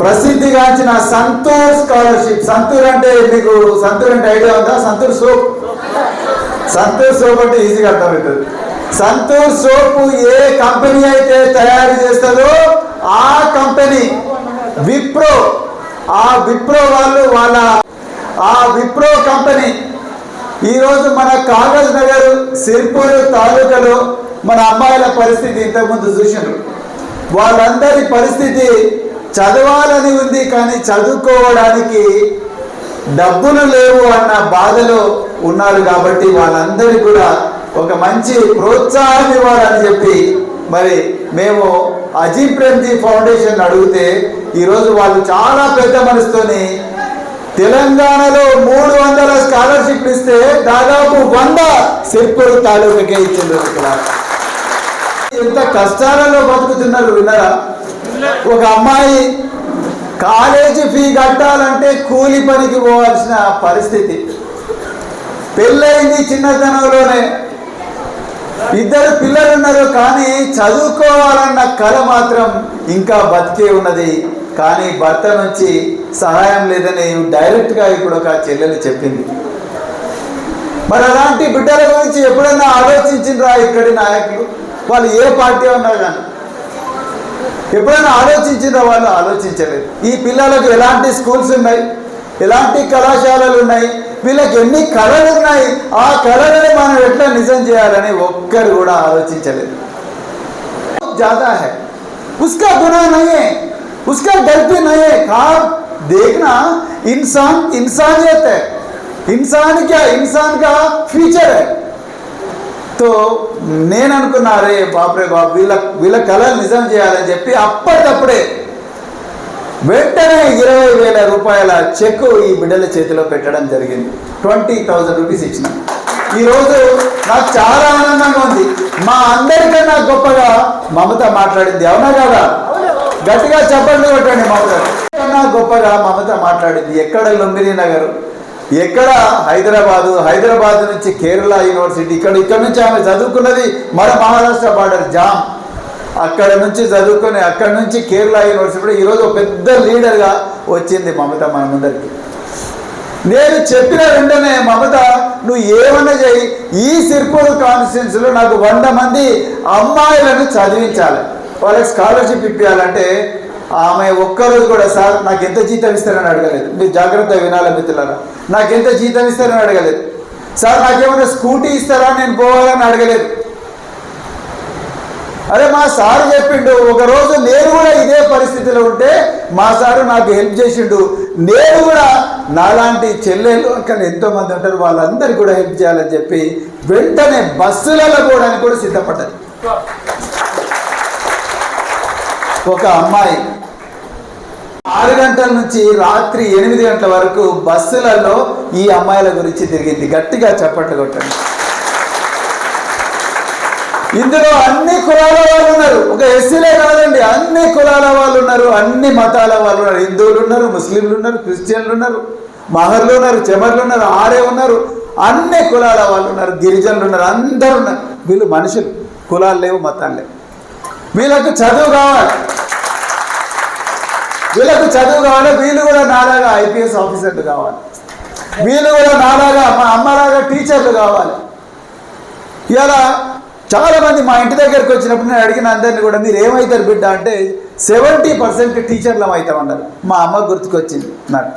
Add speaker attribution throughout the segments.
Speaker 1: ప్రసిద్ధిగాంచిన సంతూర్ స్కాలర్షిప్. సంతూర్ అంటే మీకు సంతూర్ అంటే ఐడియా ఉందా? సంతూర్ సోప్. సంతూర్ సోప్ అంటే ఈజీగా అర్థమవుతుంది. సంతూర్ సోప్ ఏ కంపెనీ అయితే తయారు చేస్తుందో ఆ కంపెనీ విప్రో. ఆ విప్రో వాళ్ళు వాళ్ళ ఆ విప్రో కంపెనీ. ఈరోజు మన కాగజ్ నగర్ సిర్పూర్ తాలూకాలో మన అమ్మాయిల పరిస్థితి ఇంతకుముందు చూసినారు వాళ్ళందరి పరిస్థితి చదవాలని ఉంది కానీ చదువుకోవడానికి డబ్బులు లేవు అన్న బాధలో ఉన్నారు కాబట్టి వాళ్ళందరికీ కూడా ఒక మంచి ప్రోత్సాహం ఇవ్వాలని చెప్పి మరి మేము అజీం ప్రేమ్జీ ఫౌండేషన్ అడిగితే ఈరోజు వాళ్ళు చాలా పెద్ద మనసుతోని తెలంగాణలో మూడు వందల స్కాలర్షిప్ ఇస్తే దాదాపు వంద సిర్పూరు తాలూకాకే ఇచ్చింది ఇక్కడ. ఎంత కష్టాలలో బతుకుతున్నారు విన్నారా? ఒక అమ్మాయి కాలేజీ ఫీ కట్టాలంటే కూలి పనికి పోవాల్సిన పరిస్థితి. పెళ్ళయింది చిన్నతనంలోనే. ఇద్దరు పిల్లలు ఉన్నారు కానీ చదువుకోవాలన్న కళ మాత్రం ఇంకా బతికే ఉన్నది. కానీ భర్త నుంచి సహాయం లేదని డైరెక్ట్గా ఇప్పుడు ఒక చెల్లెలు చెప్పింది. మరి అలాంటి బిడ్డల గురించి ఎప్పుడైనా ఆలోచించిండ్రా ఇక్కడి నాయకులు? వాళ్ళు ఏ పార్టీ ఉన్నా కానీ. ఎప్పుడైనా ఆలోచించిండ్రా వాళ్ళు ఆలోచించలేదు ఈ పిల్లలకు ఎలాంటి స్కూల్స్ ఉన్నాయి ఎలాంటి కళాశాలలు ఉన్నాయి వీళ్ళకి ఎన్ని కళలు ఉన్నాయి ఆ కళలని మనం ఎట్లా నిజం చేయాలని ఒక్కరు కూడా ఆలోచించలేదు ज्यादा है उसका गुनाह नहीं है उसका गलती नहीं है कहा देखना इंसान इंसानियत है इंसान क्या इंसान का फ्यूचर है సో నేను అనుకున్నా అరే బాబు వీళ్ళ వీళ్ళ కళలు నిజం చేయాలని చెప్పి అప్పటికప్పుడే వెంటనే ఇరవై వేల రూపాయల చెక్ ఈ బిడ్డల చేతిలో పెట్టడం జరిగింది. ట్వంటీ థౌజండ్ రూపీస్ ఇచ్చిన. ఈరోజు నాకు చాలా ఆనందంగా ఉంది. మా అందరికన్నా గొప్పగా మమత మాట్లాడింది. అవునా కదా? గట్టిగా చెప్పండి కొట్టండి మమత. కన్నా గొప్పగా మమత మాట్లాడింది ఎక్కడ లుంబిని నగర్? ఎక్కడ హైదరాబాదు హైదరాబాద్ నుంచి కేరళ యూనివర్సిటీ ఇక్కడ ఇక్కడ నుంచి ఆమె చదువుకున్నది మన మహారాష్ట్ర బార్డర్ జామ్. అక్కడ నుంచి చదువుకొని అక్కడ నుంచి కేరళ యూనివర్సిటీ ఈరోజు ఒక పెద్ద లీడర్గా వచ్చింది మమత మన ముందరికి. నేను చెప్పిన వెంటనే మమత నువ్వు ఏమన్నా చేయి ఈ సిర్పూర్ కాన్స్టిట్యున్సీలో నాకు వంద మంది అమ్మాయిలను చదివించాలి. వాళ్ళకి స్కాలర్షిప్ ఇప్పించాలంటే ఆమె ఒక్కరోజు కూడా సార్ నాకు ఎంత జీతం ఇస్తారని అడగలేదు. మీరు జాగ్రత్తగా వినాలి మిత్రులారా. నాకు ఎంత జీతం ఇస్తారని అడగలేదు. సార్ నాకేమైనా స్కూటీ ఇస్తారా? నేను పోవాలని అడగలేదు. అరే మా సార్ చెప్పిండు ఒకరోజు నేను కూడా ఇదే పరిస్థితిలో ఉంటే మా సారు నాకు హెల్ప్ చేసిండు. నేను కూడా నాలాంటి చెల్లెళ్ళు అక్కడ ఎంతో మంది ఉంటారు వాళ్ళందరికీ కూడా హెల్ప్ చేయాలని చెప్పి వెంటనే బస్సులలో పోవడానికి కూడా సిద్ధపడ్డది ఒక అమ్మాయి ఆరు గంటల నుంచి రాత్రి ఎనిమిది గంటల వరకు బస్సులలో ఈ అమ్మాయిల గురించి తిరిగింది. గట్టిగా చప్పట్లు కొట్టండి. ఇందులో అన్ని కులాల వాళ్ళు ఉన్నారు. ఒక ఎస్సీలే కాదండి. అన్ని కులాల వాళ్ళు ఉన్నారు. అన్ని మతాల వాళ్ళు ఉన్నారు. హిందువులు ఉన్నారు ముస్లింలు ఉన్నారు క్రిస్టియన్లు ఉన్నారు మహర్లు ఉన్నారు చెమర్లు ఉన్నారు ఆరే ఉన్నారు. అన్ని కులాల వాళ్ళు ఉన్నారు. గిరిజనులు ఉన్నారు. అందరు ఉన్నారు. వీళ్ళు మనుషులు. కులాలు లేవు మతాలు లేవు. వీళ్ళకు చదువు కావాలి. వీళ్ళకు చదువు కావాలి వీళ్ళు కూడా నాలాగా ఐపీఎస్ ఆఫీసర్లు కావాలి. వీళ్ళు కూడా నాలాగా మా అమ్మలాగా టీచర్లు కావాలి. ఇలా చాలామంది మా ఇంటి దగ్గరికి వచ్చినప్పుడు నేను అడిగిన అందరిని కూడా మీరు ఏమవుతారు బిడ్డ? అంటే సెవెంటీ పర్సెంట్ టీచర్లం అవుతామన్నారు మా అమ్మ గుర్తుకొచ్చింది నాకు.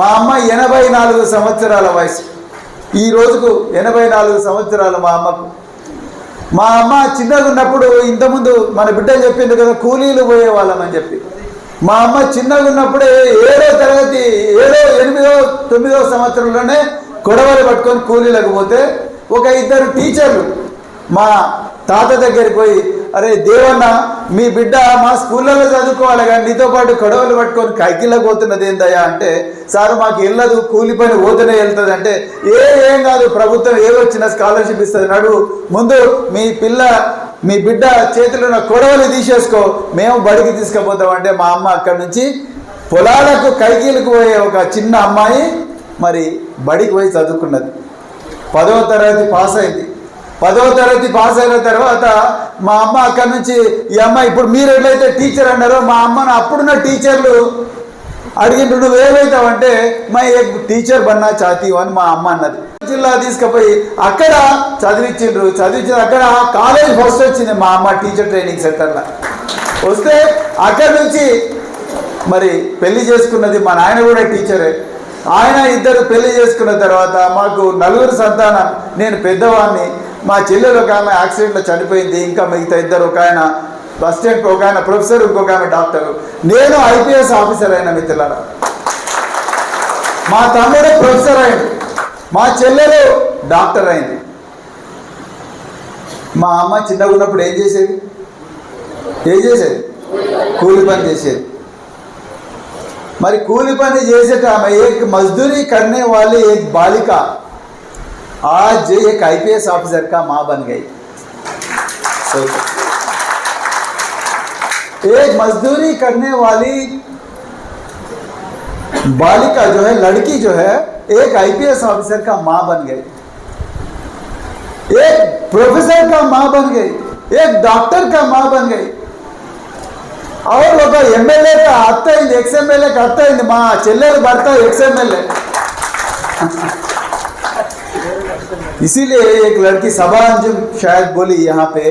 Speaker 1: మా అమ్మ ఎనభై నాలుగు సంవత్సరాల వయసు. ఈ రోజుకు ఎనభై నాలుగు సంవత్సరాలు మా అమ్మకు. మా అమ్మ చిన్నగా ఉన్నప్పుడు ఇంతకుముందు మన బిడ్డ చెప్పింది కదా కూలీలు పోయేవాళ్ళం అని చెప్పి. మా అమ్మ చిన్నగా ఉన్నప్పుడే ఏడో తరగతి ఏడో ఎనిమిదో తొమ్మిదో సంవత్సరంలోనే గొడవలు పట్టుకొని కూలీలకు పోతే ఒక ఇద్దరు టీచర్లు మా తాత దగ్గరికి పోయి అరే దేవన్న మీ బిడ్డ మా స్కూళ్ళలో చదువుకోవాలి కానీ నీతో పాటు కొడవలు పట్టుకొని కైకిళ్ళకి పోతున్నది ఏందయ్యా అంటే సార్ మాకు వెళ్ళదు కూలి పని పోతూనే వెళ్తుంది అంటే ఏ ఏం కాదు ప్రభుత్వం ఏ వచ్చిన స్కాలర్షిప్ ఇస్తుంది. నడు ముందు మీ పిల్ల మీ బిడ్డ చేతిలో ఉన్న కొడవలు తీసేసుకో మేము బడికి తీసుకుపోతాం అంటే మా అమ్మ అక్కడి నుంచి పొలాలకు కైకీలకు పోయే ఒక చిన్న అమ్మాయి మరి బడికి పోయి చదువుకున్నది. పదవ తరగతి పాస్ అయింది. పదవ తరగతి పాస్ అయిన తర్వాత మా అమ్మ అక్కడి నుంచి ఈ అమ్మ ఇప్పుడు మీరు ఎట్లయితే టీచర్ అన్నారో మా అమ్మను అప్పుడున్న టీచర్లు అడిగిండ్రు నువ్వు ఏమైతావంటే మా టీచర్ బన్నా చాతీ అని మా అమ్మ అన్నది. జిల్లా తీసుకుపోయి అక్కడ చదివించిండ్రు చదివించిన అక్కడ కాలేజ్ ఫస్ట్ వచ్చింది మా అమ్మ టీచర్ ట్రైనింగ్ సెంటర్లో వస్తే అక్కడి నుంచి మరి పెళ్ళి చేసుకున్నది మా నాయన కూడా టీచరే ఆయన ఇద్దరు పెళ్ళి చేసుకున్న తర్వాత మాకు నలుగురు సంతానం. నేను పెద్దవాడిని మా చెల్లెలు ఒక ఆమె యాక్సిడెంట్లో చనిపోయింది. ఇంకా మిగతా ఇద్దరు ఒక ఆయన బస్ స్టాండ్ ఒక ఆయన ప్రొఫెసర్ ఇంకొక ఆమె డాక్టర్. నేను ఐపీఎస్ ఆఫీసర్ అయిన మిత్రులారా. మా తమ్ముడు ప్రొఫెసర్ అయింది మా చెల్లెలు డాక్టర్ అయింది. మా అమ్మ చిన్నగా ఉన్నప్పుడు ఏం చేసేది? ఏం చేసేది? కూలి పని చేసేది. మరి కూలి పని చేసేట ఆమె एक मजदूरी करने वाली एक बालिका आज एक आईपीएस ऑफिसर का मां बन गई सोचो। एक मजदूरी करने वाली बालिका जो है लड़की जो है एक आईपीएस ऑफिसर का मां बन गई एक प्रोफेसर का मां बन गई एक डॉक्टर का मां बन गई और ఒక ఎమ్మెల్యే का అత్త అయింది ఎక్స్ ఎమ్మెల్యే का అత్త అయింది మా చెల్లెలు భర్త ఎక్స్ ఎమ్మెల్యే इसीलिए एक लड़की सबा अंजुम शायद बोली यहाँ पे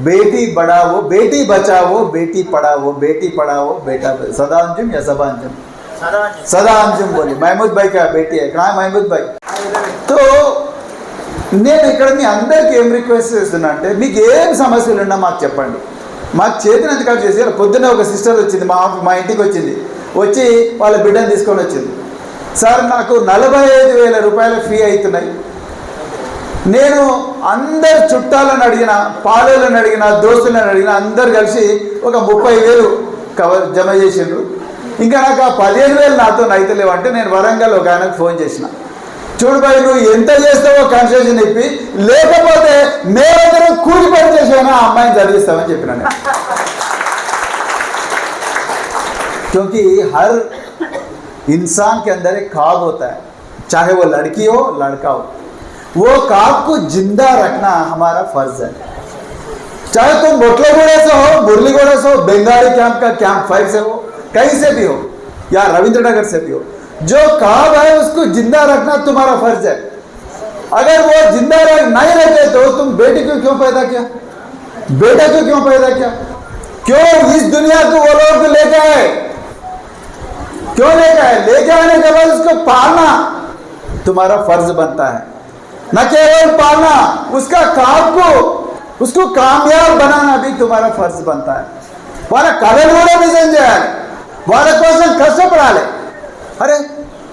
Speaker 1: बेटी बढ़ाओ बेटी बचाओ बेटी पढ़ाओ बेटी पढ़ाओ बेटा सदा अंजुम या सबा अंजुम सदा अंजुम बोली महमूद भाई का बेटी है कहाँ है महमूद भाई तो నేను ఇక్కడ మీ అందరికి ఏం రిక్వెస్ట్ చేస్తున్నా అంటే మీకు ఏం సమస్యలు ఉన్నా మాకు చెప్పండి మాకు చేతినంత కాదు చేసి పొద్దున్న ఒక సిస్టర్ వచ్చింది మా మా ఇంటికి వచ్చింది. వచ్చి వాళ్ళ బిడ్డను తీసుకొని వచ్చింది. సార్ నాకు నలభై ఐదు వేల రూపాయల ఫీ అవుతున్నాయి. నేను అందరు చుట్టాలను అడిగిన పాలోళ్ళని అడిగిన దోస్తులను అడిగిన అందరు కలిసి ఒక ముప్పై వేలు కవర్ జమ చేసిండ్రు. ఇంకా నాకు ఆ పదిహేను వేలు నాతో నైతలేవు అంటే నేను వరంగల్ ఒక ఆయనకు ఫోన్ చేసిన. చూడు బాయ్ నువ్వు ఎంత చేస్తావో కన్సెషన్ ఇప్పి లేకపోతే మేమందరం కూలి పని చేసాను ఆ అమ్మాయిని చదివిస్తామని చెప్పిన నేను. क्योंकि हर इंसान के अंदर एक ख्वाब होता है चाहे वो लड़की हो लड़का हो वो ख्वाब को जिंदा रखना हमारा फर्ज है चाहे तुम बोटलेगुड़े से हो मुरलीगुड़े से हो बेंगाली कैंप का कैंप फाइव से हो कहीं से भी हो या रविंद्र नगर से भी हो जो ख्वाब है उसको जिंदा रखना तुम्हारा फर्ज है अगर वो जिंदा रह नहीं रहते तो तुम बेटी को क्यों पैदा किया बेटा को क्यों पैदा किया क्यों इस दुनिया को वो लोग लेके आए क्यों लेके आए लेके आने के बाद उसको पालना तुम्हारा फर्ज बनता है न केवल पालना उसका काम को उसको कामयाब बनाना भी तुम्हारा फर्ज बनता है వాళ్ళ కథలు కూడా నిజం చేయాలి వాళ్ళ కోసం కష్టపడాలి అరే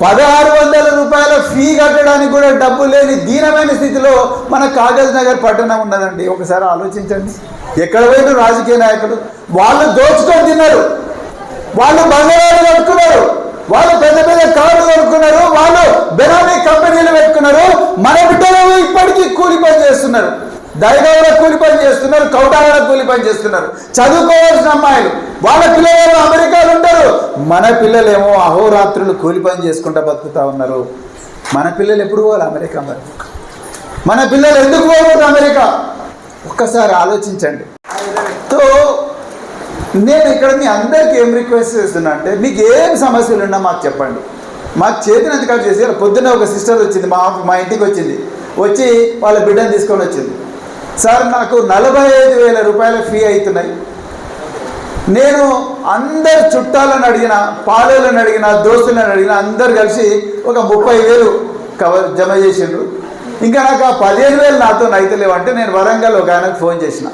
Speaker 1: పదహారు వందల రూపాయల ఫీ కట్టడానికి కూడా డబ్బు లేని దీనమైన స్థితిలో మన కాగజ్ నగర్ పట్టణం ఉన్నదండి. ఒకసారి ఆలోచించండి. ఎక్కడ పోయిన రాజకీయ నాయకులు? వాళ్ళు దోచుకొని తిన్నారు. వాళ్ళు బంగారాలు కట్టుకున్నారు వాళ్ళు పెద్ద పెద్ద కార్లు కొనుక్కున్నారు. వాళ్ళు బెనామీ కంపెనీలు పెట్టుకున్నారు. మన బిడ్డలు ఇప్పటికీ కూలి పని చేస్తున్నారు. దైవంలో కూలి పని చేస్తున్నారు కౌటాల కూలి పని చేస్తున్నారు. చదువుకోవాల్సిన అమ్మాయిలు వాళ్ళ పిల్లలు అమెరికాలో ఉంటారు. మన పిల్లలేమో అహోరాత్రులు కూలి పని చేసుకుంటా బతుకుతా ఉన్నారు. మన పిల్లలు ఎప్పుడు పోవాలి అమెరికా మరి? మన పిల్లలు ఎందుకు పోకూడదు అమెరికా? ఒక్కసారి ఆలోచించండి. సో నేను ఇక్కడ మీ అందరికి ఏం రిక్వెస్ట్ చేస్తున్నా అంటే మీకు ఏం సమస్యలు ఉన్నా మాకు చెప్పండి. మాకు చేతినంత కాదు చేసి పొద్దున్న ఒక సిస్టర్ వచ్చింది మా మా ఇంటికి వచ్చింది. వచ్చి వాళ్ళ బిడ్డను తీసుకొని వచ్చింది. సార్ నాకు నలభై ఐదు వేల రూపాయల ఫీ అవుతున్నాయి నేను అందరు చుట్టాలను అడిగిన పాలోళ్ళని అడిగిన దోస్తులను అడిగిన అందరు కలిసి ఒక ముప్పై వేలు కవర్ జమ చేసిండ్రు ఇంకా నాకు ఆ పదిహేను వేలు నాతో అయితలేవు అంటే నేను వరంగల్ ఒక ఆయనకు ఫోన్ చేసిన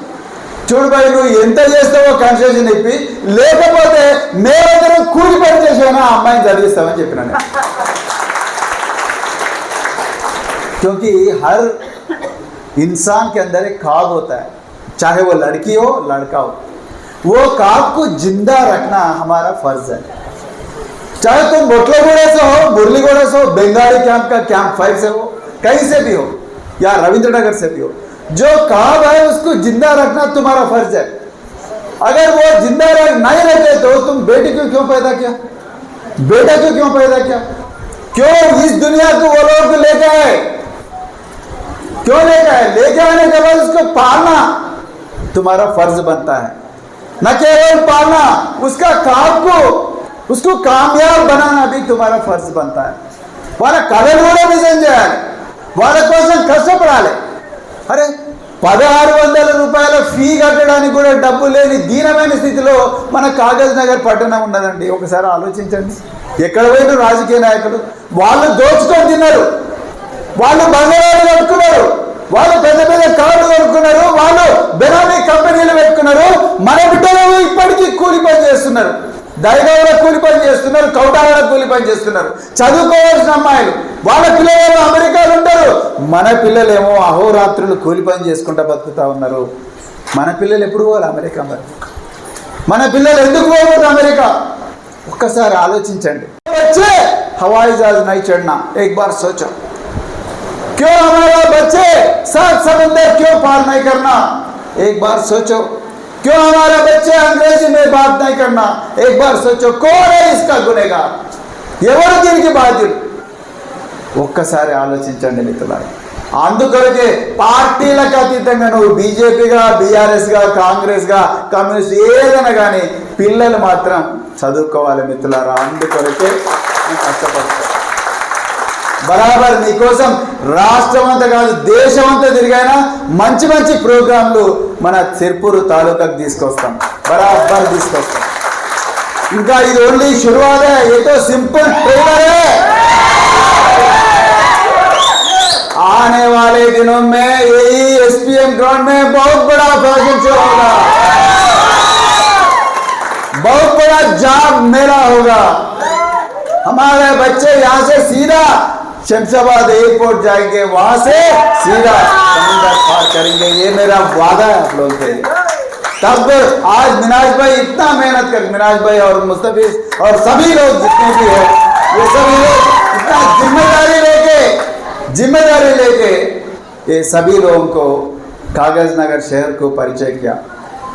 Speaker 1: చూడు బాయ్ నువ్వు ఎంత చేస్తావో కన్సెషన్ ఇప్పి లేకపోతే మేమందరం కూలి పని చేసాను ఆ అమ్మాయిని చదివిస్తామని చెప్పిన నేను. क्योंकि हर इंसान के अंदर एक ख्वाब होता है, चाहे वो लड़की हो, लड़का हो। वो ख्वाब को ज़िंदा रखना हमारा फ़र्ज़ है। चाहे तुम बोटलेगुड़े से हो मुरलीगुड़े से हो, बेंगाली कैंप का कैंप फाइव से हो, कहीं से भी हो, या रविंद्र नगर से भी हो, जो ख्वाब है उसको ज़िंदा रखना तुम्हारा फ़र्ज़ है। अगर वो ज़िंदा रह, नहीं रहते तो तुम बेटे को क्यों पैदा किया? बेटा को क्यों पैदा किया? क्यों इस दुनिया को वो लोग लेके आए? क्यों लेके आए लेके आने के बाद उसको पालना तुम्हारा फर्ज बनता है न केवल पालना उसका काम को उसको कामयाब बनाना भी तुम्हारा फर्ज बनता है వాళ్ళ కళలు కూడా నిజం చేయాలి వాళ్ళ కోసం కష్టపడాలి అరే పదహారు వందల రూపాయల ఫీ కట్టడానికి కూడా డబ్బు లేని దీనమైన స్థితిలో మన కాగజ్ నగర్ పట్టణం ఉన్నదండి ఒకసారి ఆలోచించండి ఎక్కడ పోయిన రాజకీయ నాయకులు వాళ్ళు దోచుకొని తిన్నారు వాళ్ళు బంగారాలు కట్టుకున్నారు వాళ్ళు పెద్ద పెద్ద కార్లు కొనుక్కున్నారు. వాళ్ళు బెనామీ కంపెనీలు పెట్టుకున్నారు. మన బిడ్డలు ఇప్పటికీ కూలి పని చేస్తున్నారు. దయగౌడ కూలి పని చేస్తున్నారు. కౌటాల కూలి పని చేస్తున్నారు. చదువుకోవాల్సిన అమ్మాయిలు వాళ్ళ పిల్లలు అమెరికాలు ఉంటారు. మన పిల్లలేమో అహోరాత్రులు కూలి పని చేసుకుంటా బతుకుతా ఉన్నారు. మన పిల్లలు ఎప్పుడు పోవాలి అమెరికా మరి? మన పిల్లలు ఎందుకు పోకూడదు అమెరికా? ఒక్కసారి ఆలోచించండి. హవాయి జాజ్ నైచ్ అన్న ఎక్ బార్ సోచం. क्यों हमारा बच्चे सात समंदर क्यों पार नहीं करना एक बार सोचो क्यों हमारे बच्चे अंग्रेजी में बात नहीं करना एक बार सोचो कौन है इसका गुनेगार ఎవరు దీనికి బాధ్యులు ఒక్కసారి ఆలోచించండి మిత్రులారా అందుకొరకే పార్టీలకు అతీతంగా నువ్వు బీజేపీగా బీఆర్ఎస్గా కాంగ్రెస్గా కమ్యూనిస్ట్ ఏదైనా కానీ పిల్లలు మాత్రం చదువుకోవాలి మిత్రులారా అందుకొరకే నేను కష్టపడతాను బరాబర్ మీకోసం రాష్ట్రం అంతా కాదు దేశం అంతా తిరిగైనా మంచి మంచి ప్రోగ్రాంలు మన సిర్పూరు తాలూకాకు తీసుకొస్తాం బరాబర్ తీసుకొస్తాం ఇంకా ఇది ఓన్లీ शुरुआत है ये तो सिंपल ट्रेलर है आने वाले दिनों में यही एसपीएम ग्राउंड में बहुत बड़ा फैशन शो होगा बहुत बड़ा जाम मेला होगा हमारे बच्चे यहाँ से सीधा शमशाबाद एयरपोर्ट जाएँगे, वहाँ से सीधा समुद्र पार करेंगे। ये मेरा वादा है आप लोग से तब तो आज मिनाज भाई इतना मेहनत कर मिनाज भाई और मुस्तफी और सभी लोग जितने भी है, ये सभी लोग इतना ज़िम्मेदारी लेके ज़िम्मेदारी लेके ये सभी लोगों को कागज़ नगर शहर को परिचय किया।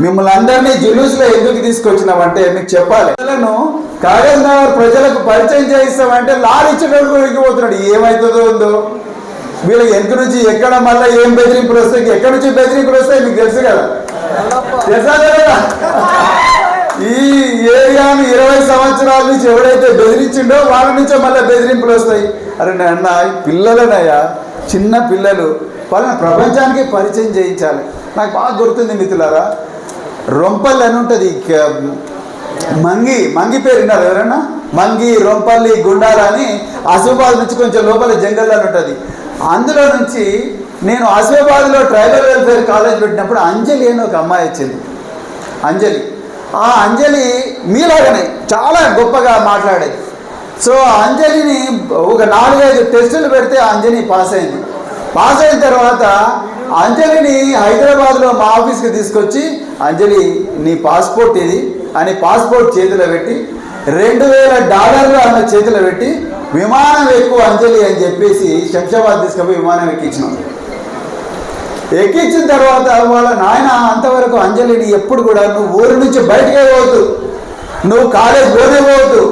Speaker 1: మిమ్మల్ని అందరినీ జులూస్లో ఎందుకు తీసుకొచ్చినామంటే మీకు చెప్పాలి. ప్రజలను కాగజ్ నగర్ ప్రజలకు పరిచయం చేయిస్తామంటే లారీ ఇచ్చేటప్పుడు ఏమైతుందో ఏమవుతుందో ఉందో? వీళ్ళకి ఎంత నుంచి ఎక్కడ మళ్ళీ ఏం బెదిరింపులు వస్తాయి? ఎక్కడి నుంచి బెదిరింపులు వస్తాయి? మీకు తెలుసు కదా? తెలుసా కదా ఈ ఏరియాను ఇరవై సంవత్సరాల నుంచి ఎవడైతే బెదిరించిండో వాళ్ళ నుంచే మళ్ళీ బెదిరింపులు వస్తాయి. అరే అన్న పిల్లలనయ్యా చిన్న పిల్లలు వాళ్ళని ప్రపంచానికి పరిచయం చేయించాలి. నాకు బాగా గుర్తుంది మిత్రులారా రొంపల్లి అని ఉంటుంది. మంగి మంగి పేరు విన్నారు ఎవరన్నా? మంగి రొంపల్లి గుండాల అని ఆసిఫాబాద్ నుంచి కొంచెం లోపల జంగల్ అని ఉంటుంది. అందులో నుంచి నేను ఆసిఫాబాద్లో ట్రైబల్ వెల్ఫేర్ కాలేజ్ పెట్టినప్పుడు అంజలి అని ఒక అమ్మాయి వచ్చింది. అంజలి. ఆ అంజలి మీలాగనే చాలా గొప్పగా మాట్లాడేది. సో అంజలిని ఒక నాలుగైదు టెస్టులు పెడితే అంజలి పాస్ అయింది. పాస్ అయిన తర్వాత అంజలిని హైదరాబాద్లో మా ఆఫీస్కి తీసుకొచ్చి అంజలి నీ పాస్పోర్ట్ ఇది అని పాస్పోర్ట్ చేతిలో పెట్టి రెండు వేల డాలర్లు ఆమె చేతిలో పెట్టి విమానం ఎక్కువ అంజలి అని చెప్పేసి శంషాబాద్ తీసుకుపోయి విమానం ఎక్కించినాం. ఎక్కించిన తర్వాత వాళ్ళ నాయన అంతవరకు అంజలిని ఎప్పుడు కూడా నువ్వు ఊరి నుంచి బయటకే పోవద్దు. నువ్వు కాలేజ్ పోనే పోవద్దు.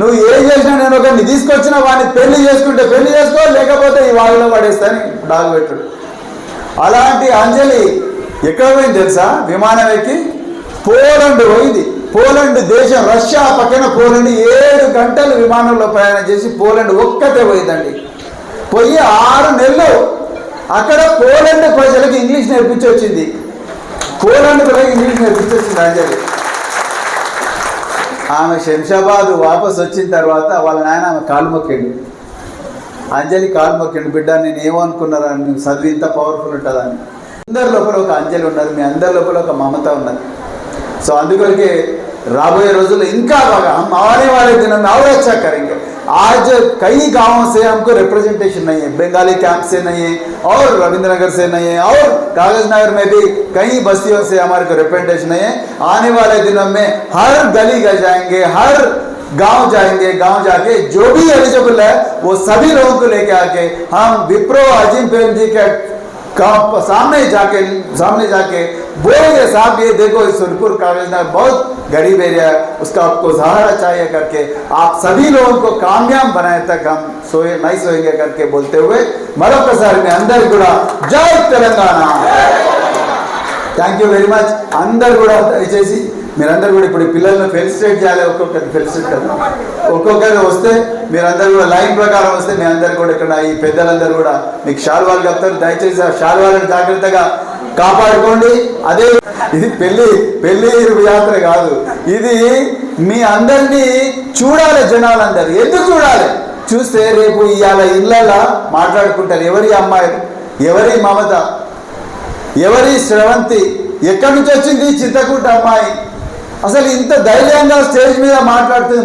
Speaker 1: నువ్వు ఏం చేసినా నేను ఒకరిని తీసుకొచ్చినా వాడిని పెళ్ళి చేసుకుంటే పెళ్ళి చేసుకో లేకపోతే ఈ వాగులో పడేస్తాని డాగు పెట్టుడు. అలాంటి అంజలి ఎక్కడ పోయింది తెలుసా? విమానం ఎక్కి పోలండ్ పోయింది. పోలండ్ దేశం రష్యా పక్కన పోలండ్ ఏడు గంటలు విమానంలో ప్రయాణం చేసి పోలండ్ ఒక్కతే పోయిందండి. పోయి ఆరు నెలలు అక్కడ పోలండ్ ప్రజలకు ఇంగ్లీష్ నేర్పించి వచ్చింది పోలండ్ ప్రజలకు ఇంగ్లీష్ నేర్పించి వచ్చింది అంజలి. ఆమె శంషాబాద్ వాపస్ వచ్చిన తర్వాత వాళ్ళ నాయన ఆమె కాలుమొక్కిండు అంజలి కాలుమొక్కిండు బిడ్డ నేను ఏమనుకున్నారని నువ్వు చదివి ఇంత పవర్ఫుల్ ఉంటుందని అందరి లోపల ఒక అంజలి ఉన్నది. మీ అందరి లోపల ఒక మమత ఉన్నది. సో అందుకొరికే రాబోయే రోజుల్లో ఇంకా బాగా మారే వాడే దినం అవరే వచ్చాకరింగ आज कई गाँवों से हमको रिप्रेजेंटेशन नहीं है, बंगाली कैंप से नहीं है, और रविंद्रनगर से नहीं है, और कागज़ नगर में भी कई बस्तियों से हमारे को रिप्रेजेंटेशन नहीं है। आने वाले दिनों में हर गली गए जाएँगे, हर गाँव जाएँगे, गाँव जाके जो भी एलिजिबल है, वो सभी लोगों को लेके आके हम विप्रो अजीम प्रेम जी के सामने जाके सामने जाके बोलेंगे साहब, ये देखो इस सुनपुर कागज़ में बहुत गरीब एरिया है, उसका आपको सहारा चाहिए करके। आप सभी लोगों को कामयाब बनाए तक हम सोए, नहीं सोएँगे करके बोलते हुए मरोकसार में अंदर गुड़ा। जय Telangana. Thank you very much अंदर गुड़ा దయచేసి మీరందరూ కూడా ఇప్పుడు పిల్లల్ని ఫెలిసిటేట్ చేయాలి. ఒక్కొక్కరిని ఫెలిసిటేట్ కదా. ఒక్కొక్కరు వస్తే మీరందరూ కూడా లైన్ ప్రకారం వస్తే మీ అందరు కూడా ఇక్కడ ఈ పెద్దలందరూ కూడా మీకు షాల్వాలు కప్తారు దయచేసి ఆ షాల్వాలను జాగ్రత్తగా కాపాడుకోండి. అదే ఇది పెళ్ళి పెళ్ళి యాత్ర కాదు. ఇది మీ అందరినీ చూడాలి జనాలందరూ. ఎందుకు చూడాలి? చూస్తే రేపు ఇవాళ ఇళ్ళ మాట్లాడుకుంటారు. ఎవరి అమ్మాయి ఎవరి మమత? ఎవరి శ్రవంతి ఎక్కడి నుంచి వచ్చింది చింతకుంట అమ్మాయి? అసలు ఇంత ధైర్యంగా స్టేజ్ మీద మాట్లాడుతుంది